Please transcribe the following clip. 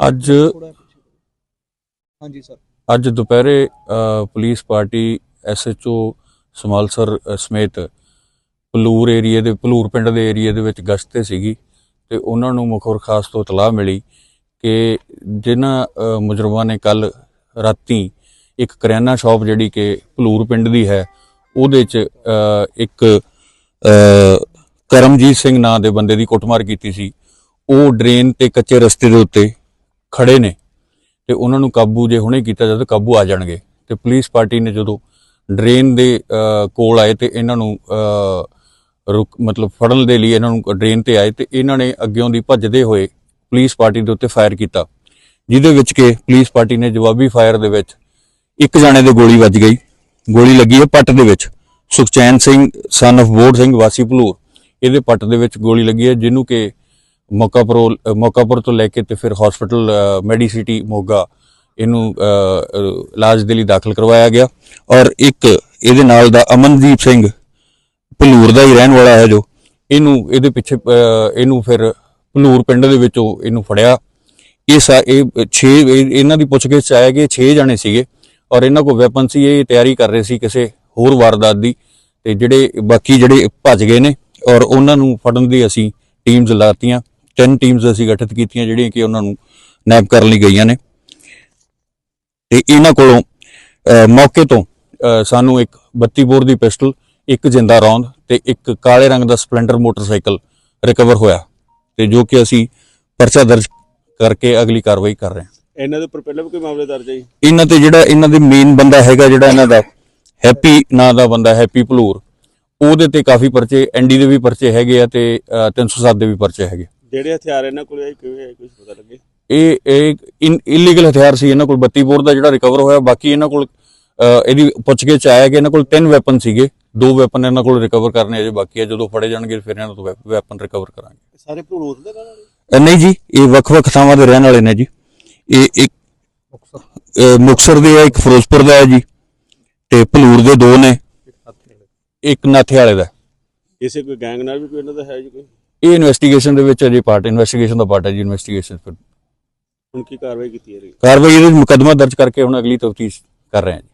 ਅੱਜ ਹਾਂਜੀ ਸਰ। ਅੱਜ ਦੁਪਹਿਰੇ ਪੁਲਿਸ ਪਾਰਟੀ ਐਸਐਚਓ ਸਮਾਲਸਰ ਸਮੇਤ ਪਲੂਰ ਏਰੀਏ ਦੇ ਪਲੂਰ ਪਿੰਡ ਦੇ ਏਰੀਏ ਦੇ ਵਿੱਚ ਗਸ਼ਤ ਤੇ ਸੀਗੀ ਤੇ ਉਹਨਾਂ ਨੂੰ ਮੁਖਬਰ ਖਾਸ ਤੋਂ ਇਤਲਾਹ ਮਿਲੀ ਕਿ ਜਿਨ੍ਹਾਂ ਮੁਜਰਮਾਂ ਨੇ ਕੱਲ ਰਾਤੀ ਇੱਕ ਕਰਿਆਨਾ ਸ਼ਾਪ ਜਿਹੜੀ ਕਿ ਪਲੂਰ ਪਿੰਡ ਦੀ ਹੈ ਉਹਦੇ 'ਚ ਇੱਕ ਕਰਮਜੀਤ ਸਿੰਘ ਨਾਂ ਦੇ ਬੰਦੇ ਦੀ ਕੁੱਟਮਾਰ ਕੀਤੀ ਸੀ। ਉਹ ਡਰੇਨ ਤੇ ਕੱਚੇ ਰਸਤੇ ਦੇ ਉੱਤੇ ਖੜੇ ਨੇ ਤੇ ਉਹਨਾਂ ਨੂੰ ਕਾਬੂ ਜੇ ਹੁਣੇ ਕੀਤਾ ਜਾਵੇ ਤਾਂ ਕਾਬੂ ਆ ਜਾਣਗੇ। ਤੇ ਪੁਲਿਸ ਪਾਰਟੀ ਨੇ ਜਦੋਂ ਡਰੇਨ ਦੇ ਕੋਲ ਆਏ ਤੇ ਇਹਨਾਂ ਨੂੰ ਰੁਕ, ਮਤਲਬ ਫੜਨ ਦੇ ਲਈ ਇਹਨਾਂ ਨੂੰ ਡਰੇਨ ਤੇ ਆਏ ਤੇ ਇਹਨਾਂ ਨੇ ਅੱਗਿਓਂ ਦੀ ਭੱਜਦੇ ਹੋਏ ਪੁਲਿਸ ਪਾਰਟੀ ਦੇ ਉੱਤੇ ਫਾਇਰ ਕੀਤਾ। ਜਿਹਦੇ ਵਿੱਚ ਕਿ ਪੁਲਿਸ ਪਾਰਟੀ ਨੇ ਜਵਾਬੀ ਫਾਇਰ ਦੇ ਵਿੱਚ ਇੱਕ ਜਾਣੇ ਦੇ ਗੋਲੀ ਵੱਜ ਗਈ। ਗੋਲੀ ਲੱਗੀ ਹੈ ਪੱਟ ਦੇ ਵਿੱਚ। ਸੁਖਚੈਨ ਸਿੰਘ ਸਨ of ਬੋੜ ਸਿੰਘ ਵਾਸੀ ਭਲੂਰ। ਇਹਦੇ ਪੱਟ ਦੇ ਵਿੱਚ ਗੋਲੀ ਲੱਗੀ ਹੈ, ਜਿਹਨੂੰ ਕਿ ਮੌਕਾਪੁਰ ਮੌਕਾਪੁਰ ਤੋਂ ਲੈ ਕੇ ਤੇ ਫਿਰ ਹਸਪੀਟਲ ਮੈਡੀਸਿਟੀ ਮੋਗਾ, ਇਹਨੂੰ ਇਲਾਜ ਦੇ ਲਈ ਦਾਖਲ ਕਰਵਾਇਆ ਗਿਆ। ਔਰ ਇੱਕ ਇਹਦੇ ਨਾਲ ਦਾ ਅਮਨਦੀਪ ਸਿੰਘ ਭਲੂਰ ਦਾ ਹੀ ਰਹਿਣ ਵਾਲਾ ਹੈ ਜੋ, ਇਹਨੂੰ, ਇਹਦੇ ਪਿੱਛੇ ਇਹਨੂੰ ਫਿਰ ਭਲੂਰ ਪਿੰਡ ਦੇ ਵਿੱਚੋਂ ਇਹਨੂੰ ਫੜਿਆ। ਇਹ ਸਾ- ਇਹ 6 ਇਹਨਾਂ ਦੀ ਪੁੱਛਗਿੱਛ 'ਚ ਆਇਆ ਕਿ 6 ਜਣੇ ਸੀਗੇ ਔਰ ਇਹਨਾਂ ਕੋਲ ਵੈਪਨ ਸੀ, ਇਹ ਤਿਆਰੀ ਕਰ ਰਹੇ ਸੀ ਕਿਸੇ ਹੋਰ ਵਾਰਦਾਤ ਦੀ ਤੇ ਜਿਹੜੇ, ਬਾਕੀ ਜਿਹੜੇ ਭੱਜ ਗਏ ਨੇ ਔਰ ਉਹਨਾਂ ਨੂੰ ਫੜਨ ਦੀ ਅਸੀਂ ਟੀਮਸ ਲਾਤੀਆਂ। ਤਿੰਨ ਟੀਮਸ ਅਸੀਂ ਗਠਿਤ ਕੀਤੀਆਂ ਜਿਹੜੀਆਂ ਕਿ ਉਹਨਾਂ ਨੂੰ ਨੈਪ ਕਰਨ ਲਈ ਗਈਆਂ ਨੇ। ਤੇ ਇਹਨਾਂ ਕੋਲੋਂ ਮੌਕੇ ਤੋਂ ਸਾਨੂੰ ਇੱਕ 32 ਬੋਰ ਦੀ ਪਿਸਟਲ ਇੱਕ ਜਿੰਦਾ ਰੌਂਦ ਤੇ ਇੱਕ ਕਾਲੇ ਰੰਗ ਦਾ ਸਪਲੈਂਡਰ ਮੋਟਰਸਾਈਕਲ ਰਿਕਵਰ ਹੋਇਆ ਤੇ ਜੋ ਕਿ ਅਸੀਂ ਪਰਚਾ ਦਰਜ ਕਰਕੇ ਅਗਲੀ ਕਾਰਵਾਈ ਕਰ ਰਹੇ ਹਾਂ। ਇਹਨਾਂ ਦੇ ਉੱਪਰ ਪਹਿਲਾਂ ਵੀ ਕੋਈ ਮਾਮਲੇ ਦਰਜ ਹੈ ਜੀ? ਇਹਨਾਂ ਤੇ ਜਿਹੜਾ ਇਹਨਾਂ ਦੇ ਮੇਨ ਬੰਦਾ ਹੈਗਾ ਜਿਹੜਾ ਇਹਨਾਂ ਦਾ ਹੈਪੀ ਨਾਂ ਦਾ ਬੰਦਾ ਹੈਪੀ ਭਲੂਰ ਉਹਦੇ ਤੇ ਕਾਫੀ ਪਰਚੇ ਐਨਡੀ ਦੇ ਵੀ ਪਰਚੇ ਹੈਗੇ ਆ ਤੇ ਅ, 307 ਦੇ ਵੀ ਪਰਚੇ ਹੈਗੇ ਜਿਹੜੇ ਹਥਿਆਰ ਇਹਨਾਂ ਕੋਲ ਆਏ ਕਿਵੇਂ ਆਏ ਕੁਝ ਪਤਾ ਲੱਗੇ? ਇਹ ਇਹ ਇਲੀਗਲ ਹਥਿਆਰ ਸੀ ਇਹਨਾਂ ਕੋਲ 32 ਬੋਰ ਦਾ ਜਿਹੜਾ ਰਿਕਵਰ ਹੋਇਆ ਬਾਕੀ ਇਹਨਾਂ ਕੋਲ ਇਹਦੀ ਪੁੱਛਗਿੱਛ 'ਚ ਆਇਆ ਕਿ ਇਹਨਾਂ ਕੋਲ ਤਿੰਨ ਵੈਪਨ ਸੀਗੇ। ਦੋ ਵੈਪਨ ਇਹਨਾਂ ਕੋਲ ਰਿਕਵਰ ਕਰਨੇ ਅਜੇ ਬਾਕੀ ਹੈ ਜਦੋਂ ਫੜੇ ਜਾਣਗੇ ਫਿਰ ਇਹਨਾਂ ਤੋਂ ਵੈਪਨ ਰਿਕਵਰ ਕਰਾਂਗੇ। ਸਾਰੇ ਭਰੂਰ ਦੇ ਨਾਲ ਨਹੀਂ ਜੀ ਇਹ ਵੱਖ-ਵੱਖ ਥਾਵਾਂ ਦੇ ਰਹਿਣ ਵਾਲੇ ਨੇ ਜੀ। ਇਹ ਇੱਕ ਅ, ਮੁਕਤਸਰ ਦੇ ਆ ਇੱਕ ਫਿਰੋਜ਼ਪੁਰ ਦਾ ਹੈ ਜੀ ਤੇ ਭਲੂਰ ਦੇ ਦੋ ਨੇ। ਇੱਕ ਨਾਥੇ ਵਾਲੇ ਦਾ। ਇਸੇ ਕੋਈ ਗੈਂਗ ਨਾਲ ਵੀ ਕੋਈ ਇਹਨਾਂ ਦਾ ਹੈ ਜੀ ਕੋਈ? ਇਹ ਇਨਵੈਸਟੀਗੇਸ਼ਨ ਦੇ ਵਿੱਚ ਅਜੇ ਪਾਰਟ ਇਨਵੈਸਟੀਗੇਸ਼ਨ ਦਾ ਪਾਰਟ ਹੈ ਜੀ ਇਨਵੈਸਟੀਗੇਸ਼ਨ ਫਿਰ। ਹੁਣ ਕੀ ਕਾਰਵਾਈ ਕੀਤੀ ਹੈ? ਜੀ ਕਾਰਵਾਈ ਇਹਦੇ ਮੁਕਦਮਾ ਦਰਜ ਕਰਕੇ ਹੁਣ ਅਗਲੀ ਤਫਤੀਸ਼ ਕਰ ਰਹੇ ਹਾਂ ਜੀ।